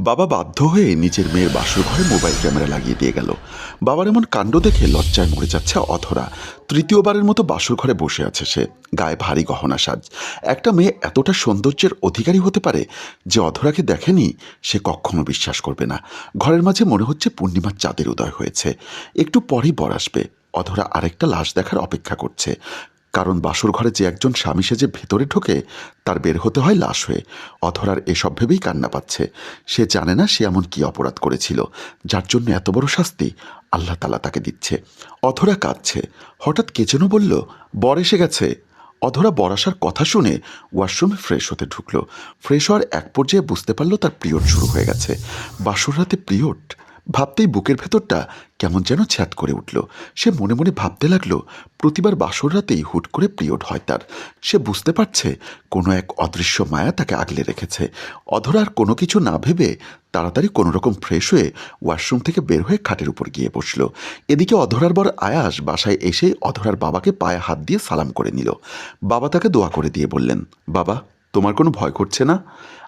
বাবা বাধ্য হয়ে নিজের মেয়ের বাসর ঘরে মোবাইল ক্যামেরা লাগিয়ে দিয়ে গেল। বাবার এমন কাণ্ড দেখে লজ্জায় মরে যাচ্ছে অধরা। তৃতীয়বারের মতো বাসর ঘরে বসে আছে সে। গায়ে ভারী গহনা সাজ। একটা মেয়ে এতটা সৌন্দর্যের অধিকারী হতে পারে যে অধরাকে দেখেনি সে কখনো বিশ্বাস করবে না। ঘরের মাঝে মনে হচ্ছে পূর্ণিমার চাঁদের উদয় হয়েছে। একটু পরেই বর আসবে। অধরা আরেকটা লাশ দেখার অপেক্ষা করছে। কারণ বাসর ঘরে যে একজন স্বামী সেজে ভেতরে ঢোকে, তার বের হতে হয় লাশ হয়ে। অধরার এসব ভেবেই কান্না পাচ্ছে। সে জানে না সে এমন কি অপরাধ করেছিল। যার জন্য এত বড় শাস্তি আল্লাহ তালা তাকে দিচ্ছে। অধরা কাঁদছে। হঠাৎ কে যেন বলল, বর এসে গেছে। অধরা বর আসার কথা শুনে ওয়াশরুমে ফ্রেশ হতে ঢুকলো। ফ্রেশ হওয়ার এক পর্যায়ে বুঝতে পারল তার পিরিয়ড শুরু হয়ে গেছে। বাসর রাতে পিরিয়ড ভাবতেই বুকের ভেতরটা কেমন যেন ছ্যাট করে উঠল। সে মনে মনে ভাবতে লাগল, প্রতিবার বাসর রাতেই হুট করে পিরিয়ড হয় তার। সে বুঝতে পারছে, কোনো এক অদৃশ্য মায়া তাকে আগলে রেখেছে। অধরা আর কোনো কিছু না ভেবে তাড়াতাড়ি কোনো রকম ফ্রেশ হয়ে ওয়াশরুম থেকে বের হয়ে খাটের উপর গিয়ে বসল। এদিকে অধরার বর আয়াস বাসায় এসে অধরার বাবাকে পায়ে হাত দিয়ে সালাম করে নিল। বাবা তাকে দোয়া করে দিয়ে বললেন, বাবা, তোমার কোনো ভয় করছে না?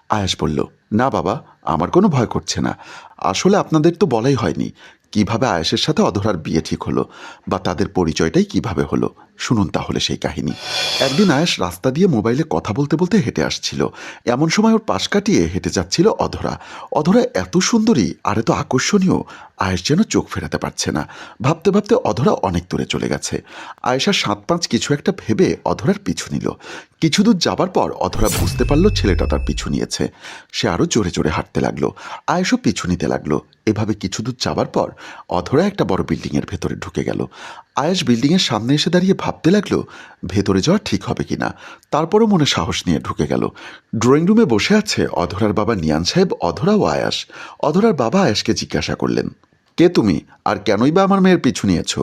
আয়াস বলল, না বাবা, আমার কোনো ভয় করছে না। আসলে আপনাদের তো বলাই হয়নি কীভাবে আয়াসের সাথে অধরার বিয়ে ঠিক হলো বা তাদের পরিচয়টাই কীভাবে হলো। শুনুন তাহলে সেই কাহিনী। একদিন আয়াস রাস্তা দিয়ে মোবাইলে কথা বলতে বলতে হেঁটে আসছিল। এমন সময় ওর পাশ কাটিয়ে হেঁটে যাচ্ছিল অধরা। অধরা এত সুন্দরী আর এত আকর্ষণীয় আয়েশ যেন চোখ ফেরাতে পারছে না। ভাবতে ভাবতে অধরা অনেক দূরে চলে গেছে। আয়েশা সাত পাঁচ কিছু একটা ভেবে অধরার পিছু নিল। কিছু দূর যাবার পর অধরা বুঝতে পারল ছেলেটা তার পিছু নিয়েছে। সে আরও জোরে জোরে হাঁটতে লাগল। আয়েশও পিছু নিতে লাগল। এভাবে কিছু দূর যাবার পর অধরা একটা বড় বিল্ডিংয়ের ভেতরে ঢুকে গেল। আয়েশ বিল্ডিংয়ের সামনে এসে দাঁড়িয়ে ভাবতে লাগল, ভেতরে যাওয়া ঠিক হবে কিনা। তারপরও মনে সাহস নিয়ে ঢুকে গেল। ড্রয়িং রুমে বসে আছে অধরার বাবা নিয়ান সাহেব, অধরা ও আয়াস। অধরার বাবা আয়াসকে জিজ্ঞাসা করলেন, কে তুমি? আর কেনই বা আমার মেয়ের পিছু নিয়েছ?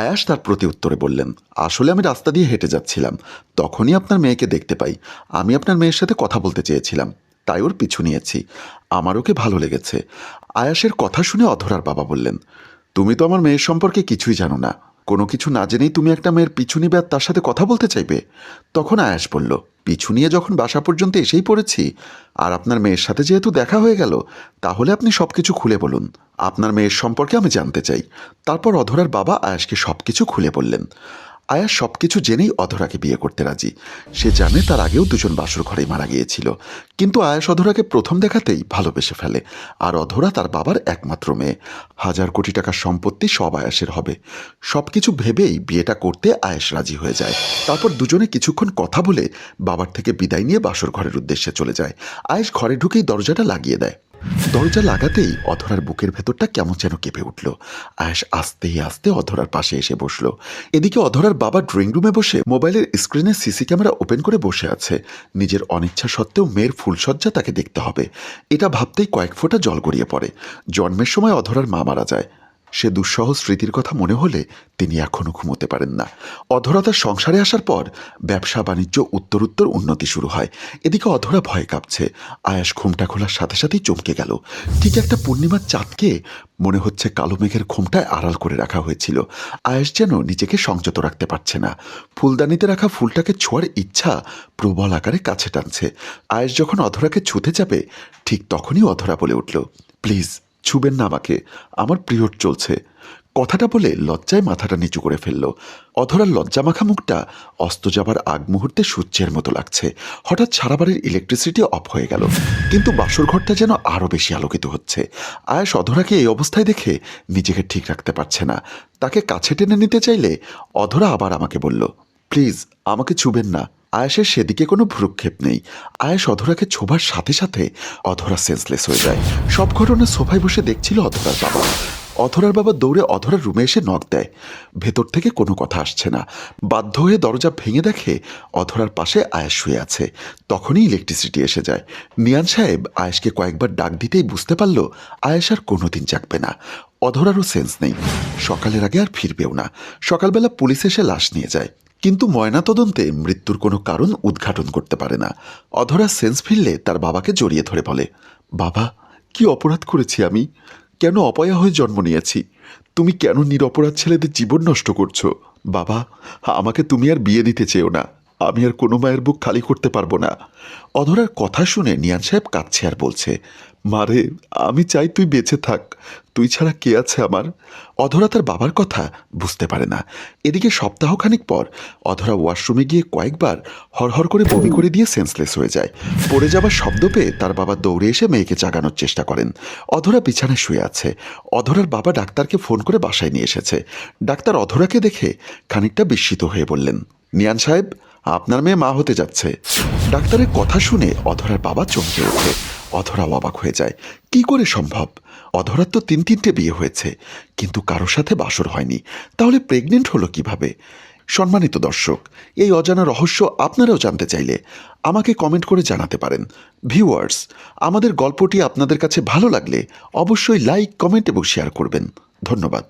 আয়াস তার প্রতি উত্তরে বললেন, আসলে আমি রাস্তা দিয়ে হেঁটে যাচ্ছিলাম। তখনই আপনার মেয়েকে দেখতে পাই। আমি আপনার মেয়ের সাথে কথা বলতে চেয়েছিলাম। তাই ওর পিছু নিয়েছি। আমার ওকে ভালো লেগেছে। আয়াসের কথা শুনে অধরার বাবা বললেন, তুমি তো আমার মেয়ের সম্পর্কে কিছুই জানো না। কোনো কিছু না জেনেই তুমি একটা মেয়ের পিছু নিবে আর তার সাথে কথা বলতে চাইবে? তখন আয়াস বলল, পিছু নিয়ে যখন বাসা পর্যন্ত এসেই পড়েছি, আর আপনার মেয়ের সাথে যেহেতু দেখা হয়ে গেল, তাহলে আপনি সব কিছু খুলে বলুন। আপনার মেয়ের সম্পর্কে আমি জানতে চাই। তারপর অধরার বাবা আয়াসকে সব কিছু খুলে বললেন। আয়াস সব কিছু জেনেই অধরাকে বিয়ে করতে রাজি। সে জানে তার আগেও দুজন বাসর ঘরেই মারা গিয়েছিল। কিন্তু আয়াস অধরাকে প্রথম দেখাতেই ভালোবেসে ফেলে। আর অধরা তার বাবার একমাত্র মেয়ে। হাজার কোটি টাকার সম্পত্তি সব আয়াসের হবে। সব কিছু ভেবেই বিয়েটা করতে আয়াস রাজি হয়ে যায়। তারপর দুজনে কিছুক্ষণ কথা বলে বাবার থেকে বিদায় নিয়ে বাসর ঘরের উদ্দেশ্যে চলে যায়। আয়েস ঘরে ঢুকেই দরজাটা লাগিয়ে দেয়। দরজা লাগাতেই অধরার বুকের ভেতরটা কেমন যেন কেঁপে উঠল। আয়েশ আস্তে আস্তে অধরার পাশে এসে বসল। এদিকে অধরার বাবা ড্রয়িং রুমে বসে মোবাইলের স্ক্রিনে সিসি ক্যামেরা ওপেন করে বসে আছে। নিজের অনিচ্ছা সত্ত্বেও মেয়ের ফুলসজ্জা তাকে দেখতে হবে। এটা ভাবতেই কয়েক ফোঁটা জল গড়িয়ে পড়ে। জন্মের সময় অধরার মা মারা যায়। সে দুঃসহ স্মৃতির কথা মনে হলে তিনি এখনও ঘুমোতে পারেন না। অধরা তার সংসারে আসার পর ব্যবসা, বাণিজ্য, উত্তরোত্তর উন্নতি শুরু হয়। এদিকে অধরা ভয় কাঁপছে। আয়াস ঘুমটা খোলার সাথে সাথেই চমকে গেল। ঠিক একটা পূর্ণিমার চাঁদকে মনে হচ্ছে কালো মেঘের ঘুমটায় আড়াল করে রাখা হয়েছিল। আয়াস যেন নিজেকে সংযত রাখতে পারছে না। ফুলদানিতে রাখা ফুলটাকে ছোঁয়ার ইচ্ছা প্রবল আকারে কাছে টানছে। আয়াস যখন অধরাকে ছুতে যাবে, ঠিক তখনই অধরা বলে উঠল, প্লিজ ছুবেন না আমাকে। আমার পিরিয়ড চলছে। কথাটা বলে লজ্জায় মাথাটা নিচু করে ফেলল। অধরার লজ্জা মাখা মুখটা অস্ত যাবার আগ মুহূর্তে সূর্যের মতো লাগছে। হঠাৎ সারা বাড়ির ইলেকট্রিসিটি অফ হয়ে গেল। কিন্তু বাসর ঘরটা যেন আরও বেশি আলোকিত হচ্ছে। আয়াস অধরাকে এই অবস্থায় দেখে নিজেকে ঠিক রাখতে পারছে না। তাকে কাছে টেনে নিতে চাইলে অধরা আবার আমাকে বলল প্লিজ আমাকে ছুবেন না। আয়াসের সেদিকে কোনো ভ্রুক্ষেপ নেই। আয়াস অধরাকে ছোবার সাথে সাথে অধরা সেন্সলেস হয়ে যায়। সব ঘটনা সোফায় বসে দেখছিল অধরার বাবা। অধরার বাবা দৌড়ে অধরার রুমে এসে নখ দেয়। ভেতর থেকে কোনো কথা আসছে না। বাধ্য হয়ে দরজা ভেঙে দেখে অধরার পাশে আয়াস শুয়ে আছে। তখনই ইলেকট্রিসিটি এসে যায়। নিয়ান সাহেব আয়াসকে কয়েকবার ডাক দিতেই বুঝতে পারল আয়াস আর কোনোদিন জাগবে না। অধরারও সেন্স নেই। সকালের আগে আর ফিরবেও না। সকালবেলা পুলিশ এসে লাশ নিয়ে যায়। কিন্তু ময়নাতদন্তে মৃত্যুর কোনো কারণ উদ্ঘাটন করতে পারে না। অধরা সেন্স ফিরলে তার বাবাকে জড়িয়ে ধরে বলে, বাবা, কি অপরাধ করেছি আমি? কেন অপয়া হয়ে জন্ম নিয়েছি? তুমি কেন নিরপরাধ ছেলেদের জীবন নষ্ট করছ? বাবা, আমাকে তুমি আর বিয়ে দিতে চেও না। আমি আর কোনো মায়ের বুক খালি করতে পারব না। অধরার কথা শুনে নিয়ান সাহেব কাঁদছে আর বলছে মারে আমি চাই তুই বেঁচে থাক, তুই ছাড়া কে আছে আমার? অধরা তার বাবার কথা বুঝতে পারে না। এদিকে সপ্তাহখানিক পর অধরা ওয়াশরুমে গিয়ে কয়েকবার হরহর করে বমি করে দিয়ে সেন্সলেস হয়ে যায়। পড়ে যাবার শব্দ পেয়ে তার বাবা দৌড়ে এসে মেয়েকে জাগানোর চেষ্টা করেন। অধরা বিছানায় শুয়ে আছে। অধরার বাবা ডাক্তারকে ফোন করে বাসায় নিয়ে এসেছে। ডাক্তার অধরাকে দেখে খানিকটা বিস্মিত হয়ে বললেন, নিয়ান সাহেব আপনার মেয়ে মা হতে যাচ্ছে। ডাক্তারের কথা শুনে অধরার বাবা চমকে ওঠে। অধরা অবাক হয়ে যায়। কি করে সম্ভব? অধরার তো তিন তিনটে বিয়ে হয়েছে। কিন্তু কারোর সাথে বাসর হয়নি। তাহলে প্রেগনেন্ট হলো কীভাবে? সম্মানিত দর্শক, এই অজানা রহস্য আপনারাও জানতে চাইলে আমাকে কমেন্ট করে জানাতে পারেন। ভিউয়ার্স আমাদের গল্পটি আপনাদের কাছে ভালো লাগলে অবশ্যই লাইক কমেন্ট এবং শেয়ার করবেন। ধন্যবাদ।